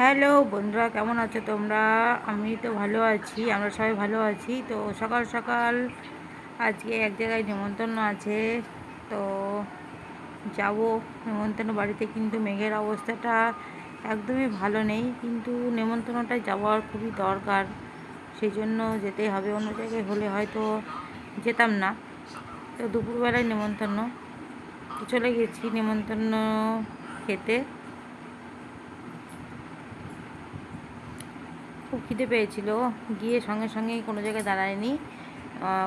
Hello বন্ধুরা, কেমন আছো তোমরা? আমি তো ভালো আছি, আমরা সবাই ভালো আছি। তো সকাল সকাল আজকে এক জায়গায় নেমন্তন্ন আছে, তো যাব। নেমন্তন্ন বাড়িতে কিন্তু মেঘের অবস্থাটা একদমই ভালো নেই, কিন্তু নেমন্তন্নটায় যাওয়ার খুবই দরকার। সেই জন্য যেতে হবে, অন্য জায়গায় হলে হয়তো যেতাম না। তো দুপুরবেলায় নেমন্তন্ন চলে গেছি নেমন্তন্ন খেতে। খুব খিদে পেয়েছিল। গিয়ে সঙ্গে সঙ্গে কোনো জায়গায় দাঁড়ায়নি।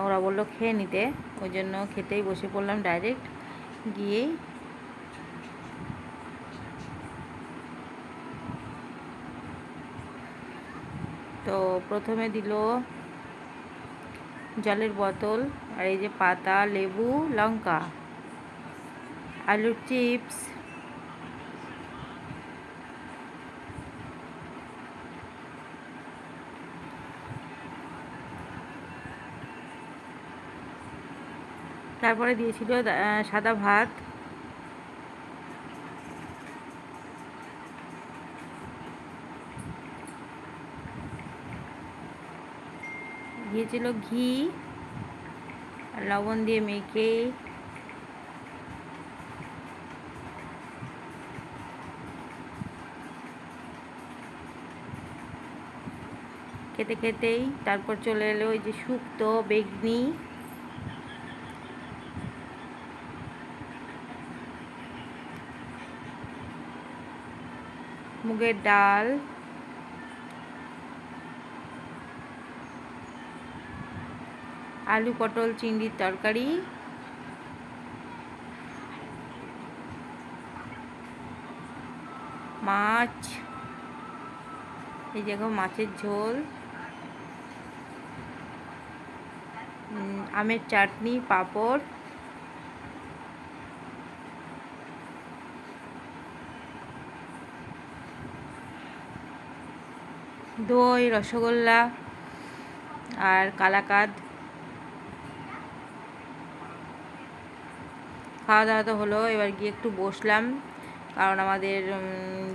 ওরা বলল খেয়ে নিতে। ওই জন্য খেতেই বসে পড়লাম ডাইরেক্ট গিয়েই তো প্রথমে দিল জলের বোতল আর এই যে পাতা, লেবু, লঙ্কা, আলুর চিপস তারপরে দিয়েছিল সাদা ভাত। দিয়েছিল ঘি লবণ দিয়ে মেখে। খেতে খেতেই তারপর চলে এলো ওই যে শুক্তো, বেগনি। মুগের ডাল। আলু পটল চিংড়ির তরকারি। মাছ। এই জায়গা মাছের ঝোল। আমের চাটনি পাঁপড়। দই, রসগোল্লা আর কালাকাদ। খাওয়া দাওয়া তো হলো, এবার গিয়ে একটু বসলাম, কারণ আমাদের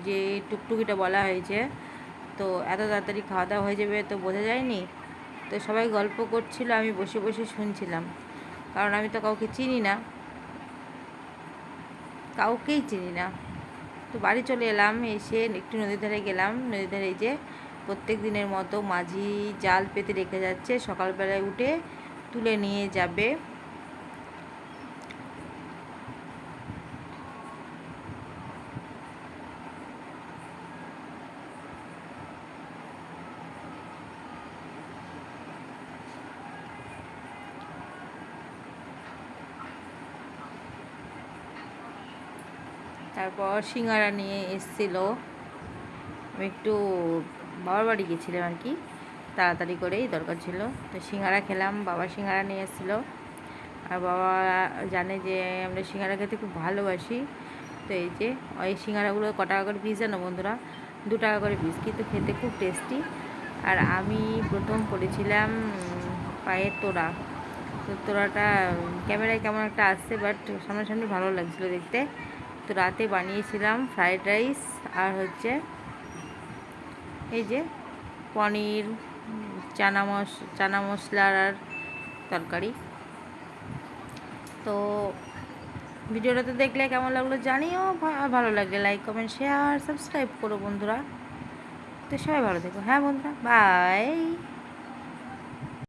যে টুকটুকিটা বলা হয়েছে, তো এত তাড়াতাড়ি খাওয়া দাওয়া হয়ে যাবে তো বোঝা যায়নি। তো সবাই গল্প করছিল, আমি বসে বসে শুনছিলাম, কারণ আমি তো কাউকে চিনি না। কাউকেই চিনি না। তো বাড়ি চলে এলাম, এসে একটু নদীর ধারে গেলাম, নদীর ধারে যে প্রত্যেক দিনের মতো মাঝি জাল পেতে রেখে যাচ্ছে। সকালবেলায় উঠে তুলে নিয়ে যাবে। তারপর সিঙ্গারা নিয়ে এসেছিল। একটু বাবার বাড়ি গেছিলাম আর কি। তাড়াতাড়ি করেই দরকার ছিল। তো সিঙ্গারা খেলাম, বাবা সিঙ্গারা নিয়ে এসেছিল। আর বাবা জানে যে আমরা সিঙ্গারা খেতে খুব ভালোবাসি। তো এই যে, ওই সিঙ্গারাগুলো ক টাকা করে পিস জানো বন্ধুরা? দু টাকা করে পিস কিন্তু খেতে খুব টেস্টি আর আমি প্রথম করেছিলাম পায়ের তোড়া। তো তোড়াটা ক্যামেরায় কেমন একটা আসছে বাট সামনাসামনি ভালো লাগছিল দেখতে। তো রাতে বানিয়েছিলাম ফ্রায়েড রাইস আর হচ্ছে এই যে পনির, চানা মশ, চানা মশলার আর তরকারি। তো ভিডিওটা তো দেখলে কেমন লাগল জানিও ভালো লাগলে লাইক কমেন্ট শেয়ার সাবস্ক্রাইব করো বন্ধুরা। তো সবাই ভালো থেকো। হ্যাঁ বন্ধুরা বাই